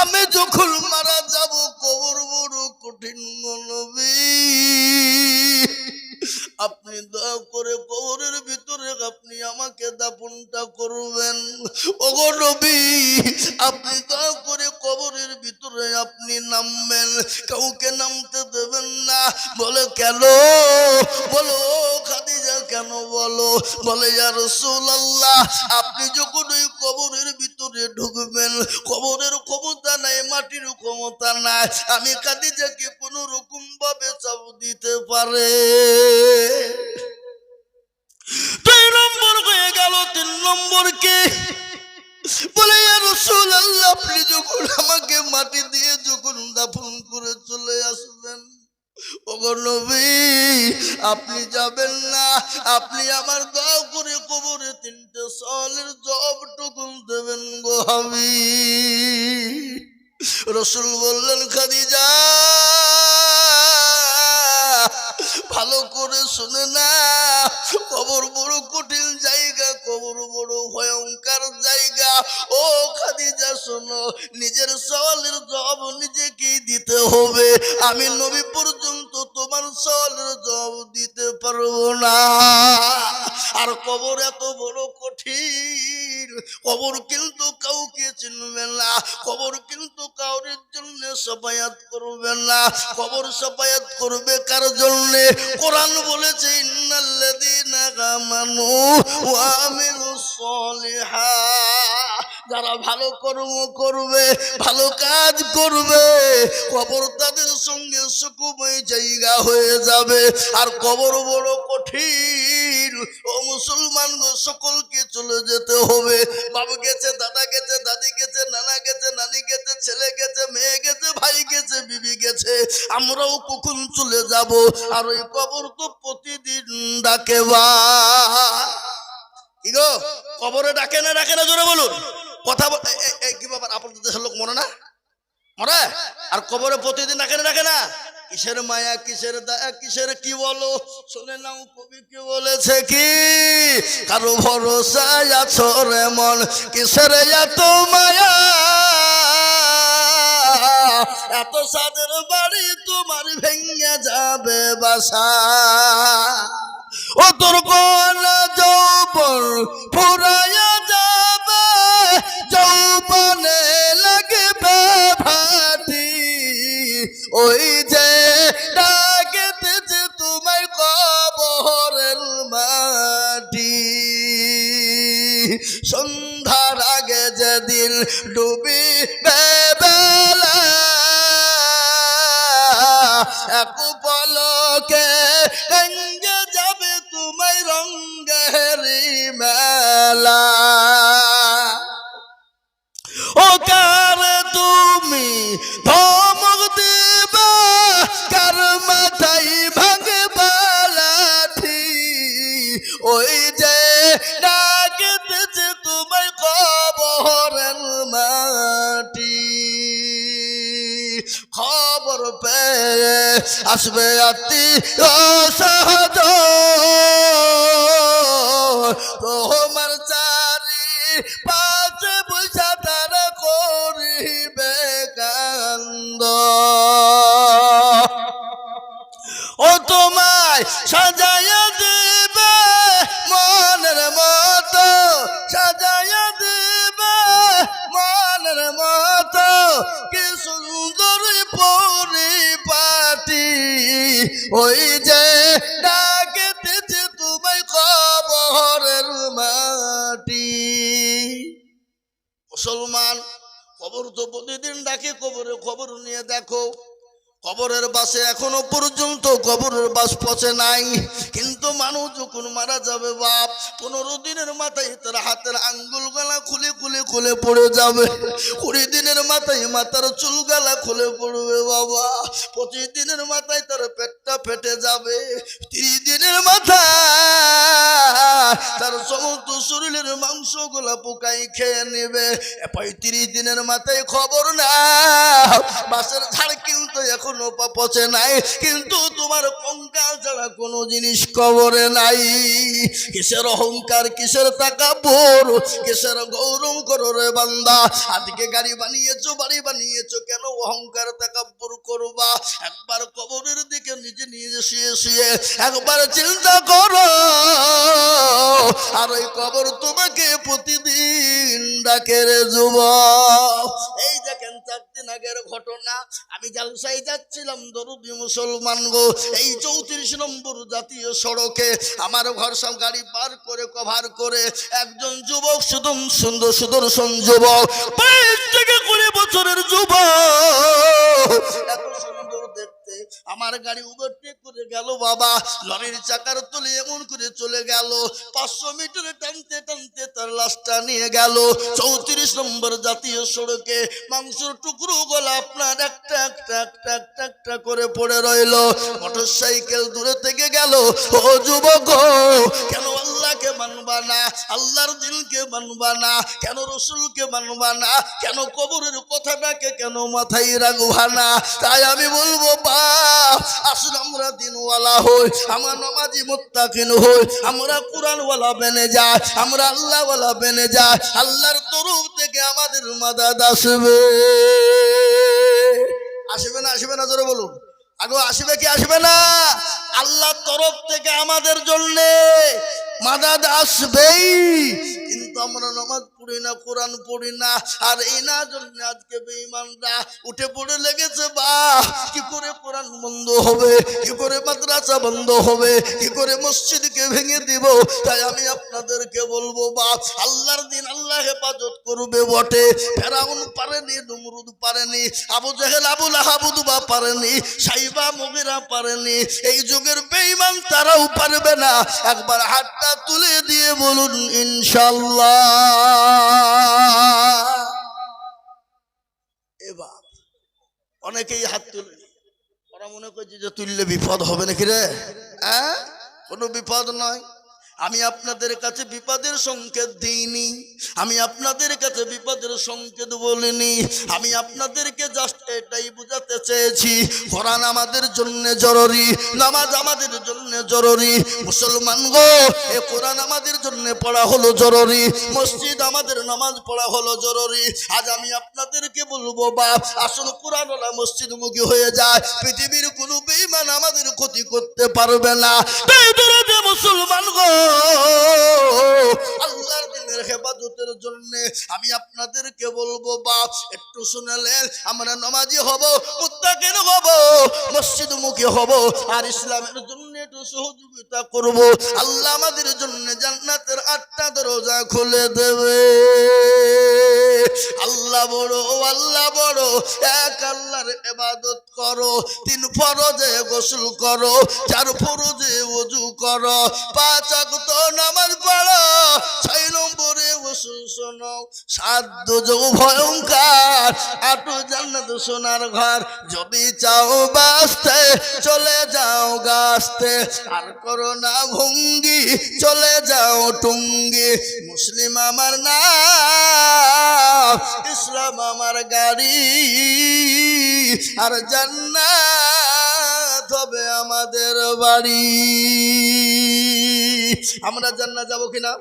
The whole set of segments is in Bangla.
আমি যখন মারা যাব, কবর বড় কঠিন গলবি আপনি দয়া করে কবরের ভিতরে আপনি আমাকে দাপনটা করবেন। ওগো নবী, আপনি দয়া করে কবরের ভিতরে আপনি নামবেন। কাউকে নামতে দেবেন না। বলে, কেন? বলো কেন বলো? বলে, ইয়া রাসূলুল্লাহ, আপনি যখন ওই কবরের ভিতরে ঢুকবেন, কবরের ক্ষমতা নাই, মাটির ক্ষমতা নাই, আমি খাদিজাকে কোনো রকম ভাবে চাপ দিতে পারে? দুই নম্বর হয়ে গেল, তিন নম্বর কে? বলে, ইয়া রাসূলুল্লাহ, আপনি যখন আমাকে মাটি দিয়ে যখন দাফন করে চলে আসবেন আপনি যাবেন না। আপনি আমার দয়া করে কবরে তিনটে সলের জব টুকুন দেবেন গো আমি রসুল বললেন, খাদিজা, ভালো করে শুনে না। কবর বড় কঠিন জায়গা, কবর বড় ভয়ঙ্কর জায়গা। ও খাদিজা, শোনো, নিজের সওয়ালের জবাব নিজেকেই দিতে হবে। আমি নবী সওয়ালের জবাব দিতে পারব না। আর কবর এত বড় কঠিন, কবর কিন্তু কাউকে চিনবে না, কবর কিন্তু কাউরের জন্য সফায়াত করবে না। কবর সফায়াত করবে কার জন্য? কোরআন বলেছে, ইন্নাল্লাযীনা আমানু ওয়া আমিলুস সলিহাত। যারা ভালো কর্ম করবে, ভালো কাজ করবে, কবর তাদের সঙ্গে সুকুময় জায়গা হয়ে যাবে। আর কবর বড় কঠিন। ও মুসলমান সকলকে চলে যেতে হবে। বাবু গেছে, দাদা গেছে, দাদি গেছে, নানা গেছে, নানি গেছে, ছেলে গেছে, মেয়ে গেছে, ভাই গেছে, বিবি গেছে। আমরাও কখন চলে যাব? আর ওই কবর তো প্রতিদিন ডাকে বা। গো? কবরে ডাকে না ডাকে না, জোরে বলুন। কথা কি ব্যাপার? আপনাদের দেশের লোক মনে না? মরে? আর কবরে প্রতিদিন ডাকে না ডাকে না? কিসের মায়া, কিসের দয়া, কিসের কি বলো? শুনে নাও কবি কি বলেছে কি? কারও ভরসায় আছো রে মন, কিসের এত মায়া? এত সাদের বাড়ি তোমার ভেঙে যাবে বাসা। ও তোর কোন যৌবন ফুরাইয়া সন্ধ্যার আগে যেদিন ডুবি বেলা, এক যাবে তোমায় রঙ্গের মেলা। ও কার তুমি কার মাথায় ওই তোমায় কবরের মাটি। খবর পেয়ে আসবে আত্মি অসহজ তোমার চারি পাশে বৈশা তারা করিবে কান্দ। ও তোমায় সাজাইয়া কি সুন্দর পরিপাটি ওই যে ডাকেতেছে তুমি কবরের মাটি। মুসলমান, কবর তো প্রতিদিন ডাকে, কবরে খবর নিয়ে দেখো। কবরের বাসে এখনও পর্যন্ত কবরের বাস পচে নাই। কিন্তু মানুষ যখন মারা যাবে বাপ, পনেরো দিনের মাথায় তার হাতের আঙ্গুল গলা খুলে খুলে খুলে পড়ে যাবে। কুড়ি দিনের মাথায় মাথার চুল গালা খুলে পড়বে বাবা। পঁচিশ দিনের মাথায় তার পেটটা ফেটে যাবে। তিরিশ দিনের মাথায় তার সমস্ত শরীরের মাংসগুলা পোকাই খেয়ে নেবে। পঁয়ত্রিশ দিনের মাথায় খবর না। বাসের ঝাড় কিন্তু এখনও পচে নাই। কিন্তু তোমার কঙ্কাল ছাড়া কোনো জিনিস কবরে নাই। কিসের অহংকার, কিসের টাকা বোর কিসের গৌরব করো রে বান্দা? আজকে গাড়ি বানিয়েছো, বাড়ি বানিয়েছো, কেন অহংকার টাকা বোর করবা? একবার কবরের দিকে নিজে নিজে শুয়ে শুয়ে একবার চিন্তা করো। আর ওই কবর তোমাকে প্রতিদিন ডাকে রে যুবক। এই দেখেন চার দিন আগের ঘটনা, আমি জালসাই যাচ্ছিলাম, দরুদি মুসলমান গো। এই চৌত্রিশ নম্বর জাতীয় সড়কে আমার ঘর সব গাড়ি পার করে, কভার করে একজন যুবক, শুধু সুন্দর সুদর্শন যুবক, বাইশ থেকে কুড়ি বছরের যুবক। দেখতে আমার গাড়ি ওভারটেক করে গেল বাবা। লরির চাকার তলে এমন করে চলে গেল। পাঁচশো মিটার টানতে টানতে তার লাশটা নিয়ে গেল। চৌত্রিশ নম্বর জাতীয় সড়কে মাংসের টুকরো গলা আপনার একটা একটা একটা একটা একটা করে পড়ে রইল। মোটর সাইকেল দূরে থেকে গেল। ও যুবক, কেন আল্লাহকে মানবা না? আল্লাহর দিনকে মানবা না? কেন রসুলকে মানবা না? কেন কবরের কথাটাকে কেন মাথায় রাখবা না? তাই আমি বলব বা আসুন আমরা দিনওয়ালা হই, আমরা নমাজি মোত্তাকিন হই, আমরা কোরআনওয়ালা বেনে যাই, আমরা আল্লাহওয়ালা বেনে যাই, আল্লাহর তরফ থেকে আমাদের মাদাদ আসবে। আসবে না আসবে না, জোরে বলুন। আগো, আসবে কি, আসবে না? আল্লাহর তরফ থেকে আমাদের জন্য মাদাদ আসবেই। কিন্তু আমরা নামাজ পড়ি না, কোরআন পড়ি না, আর এই না জন্য আজকে বেঈমানরা উঠে পড়ে লেগেছে, বা কি করে কোরআন বন্ধ হবে, কি করে মাদ্রাসা বন্ধ হবে, কি করে মসজিদকে ভেঙে দিব, তাই আমি আপনাদেরকে বলব, বা আল্লাহর দিন আল্লাহ হেফাজত করবে বটে। ফেরাউন পারেনি, নমরুদ পারেনি, আবু জাহেল আবুল আহাবুদুবা পারেনি, সাইবা, মগিরা পারেনি। এই যুগের বেঈমান তারাও পারবে না। একবার হাতটা তুলে দিয়ে বলুন ইনশাল্লাহ এবার অনেকেই হাত তুলে ওরা মনে করছে যে তুললে বিপদ হবে নাকি রে? হ্যাঁ? কোনো বিপদ নয়। আমি আপনাদের কাছে বিপদের সংকেত দিইনি। আমি আপনাদের কাছে বিপদের সংকেত বলিনি। আমি আপনাদেরকে জাস্ট এটাই বোঝাতে চেয়েছি, কোরআন আমাদের জন্য জরুরি, নামাজ আমাদের জন্য জরুরি। মুসলমান গো, এ কোরআন আমাদের জন্য পড়া হলো জরুরি। মসজিদ আমাদের নামাজ পড়া হলো জরুরি। আজ আমি আপনাদেরকে বলব, বাপ, আসল কোরআনওয়ালা মসজিদমুখী হয়ে যায়। পৃথিবীর কোনো বেইমান আমাদের ক্ষতি করতে পারবে না। মুসলমান গো। আল্লাহর দিনের হেফাজতের জন্য আমি আপনাদেরকে বলব বাপ একটু শুনেলেন আমরা নমাজি হব, মুত্তাকিন হব মসজিদ মুখে হব, আর ইসলামের জন্য একটু সহযোগিতা করব। আল্লাহ আমাদের জন্য জান্নাতের আটটা দরজা খুলে দেবে। আল্লাহ বড় আল্লাহ বড়, এক আল্লাহর এবাদত করো, তিন ফরজে গোসল করো, চার ফরজে ওযু করো, পাঁচ ওয়াক্ত নামাজ পড়ো, ছয় নম্বরে গোসল শোনো, সাত দুজো ভয়ঙ্কর আটু জান্নাত সোনার ঘর। যদি চাও বাঁচতে, চলে যাও গাছতে। আর করো না ভঙ্গি, চলে যাও টুঙ্গি। মুসলিম আমার না ইসলাম আমার গাড়ি। আর জান্নাত হবে আমাদের বাড়ি। আমরা জান্নাত যাব কিনা?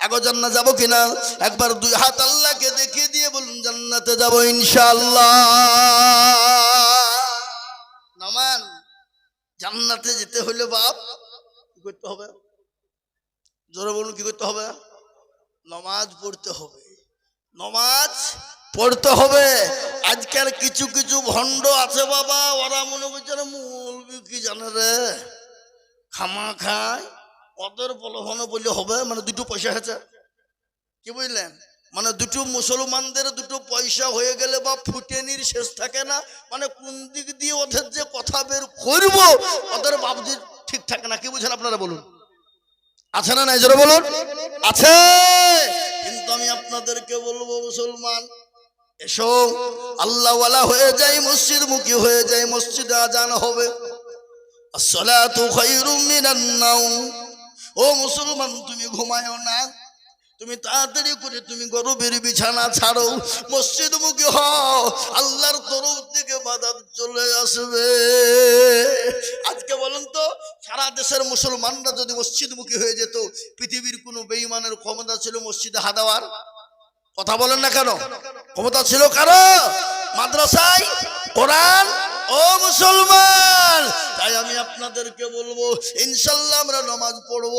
আগো জান্নাত যাব কিনা? একবার দুই হাত বলুন জান্নাতে যাব ইনশাআল্লাহ। নামান, জান্নাতে যেতে হলে বাপ, কি করতে হবে? জোরে বলুন, কি করতে হবে? নমাজ পড়তে হবে। নমাজ পড়তে হবে। আজকাল কিছু কিছু ভণ্ড আছে বাবা, ওরা মনে করছে মৌলবি কি জানে রে। খামা খায় ওদের প্রলোভনে বললে হবে। মানে দুটো পয়সা আছে কি বুঝলেন? মানে দুটো মুসলমানদের দুটো পয়সা হয়ে গেলে বা ফুটেনির শেষ থাকে না। মানে কোন দিক দিয়ে ওদের যে কথা বের করব, ওদের বাবজি ঠিক থাকে না। কি বুঝেন আপনারা বলুন? আছে না নাই? জোরে বলুন। আছে। কিন্তু আমি আপনাদেরকে বলব, মুসলমান, এসো। আল্লাহওয়ালা হয়ে যাই মসজিদ মুখী হয়ে যাই, মসজিদে আজান হবে। আসসালাতু খায়রুম মিনান নাওম। ও মুসলমান, তুমি ঘুমায়ও না। তুমি তাড়াতাড়ি করে তুমি গরবের বিছানা ছাড়ো মসজিদ মুখী হও, আল্লাহর তরফ থেকে বাধা চলে আসবে। আজকে বলুন তো, সারা দেশের মুসলমানরা যদি মসজিদমুখী হয়ে যেত, পৃথিবীর কোনো বেঈমানের ক্ষমতা ছিল মসজিদে হাদাওয়ার কথা বলেন না কেন? ক্ষমতা ছিল কারও? মাদ্রাসায়? কোরআন? ও মুসলমান! তাই আমি আপনাদেরকে বলব, ইনশাল্লাহ আমরা নামাজ পড়ব।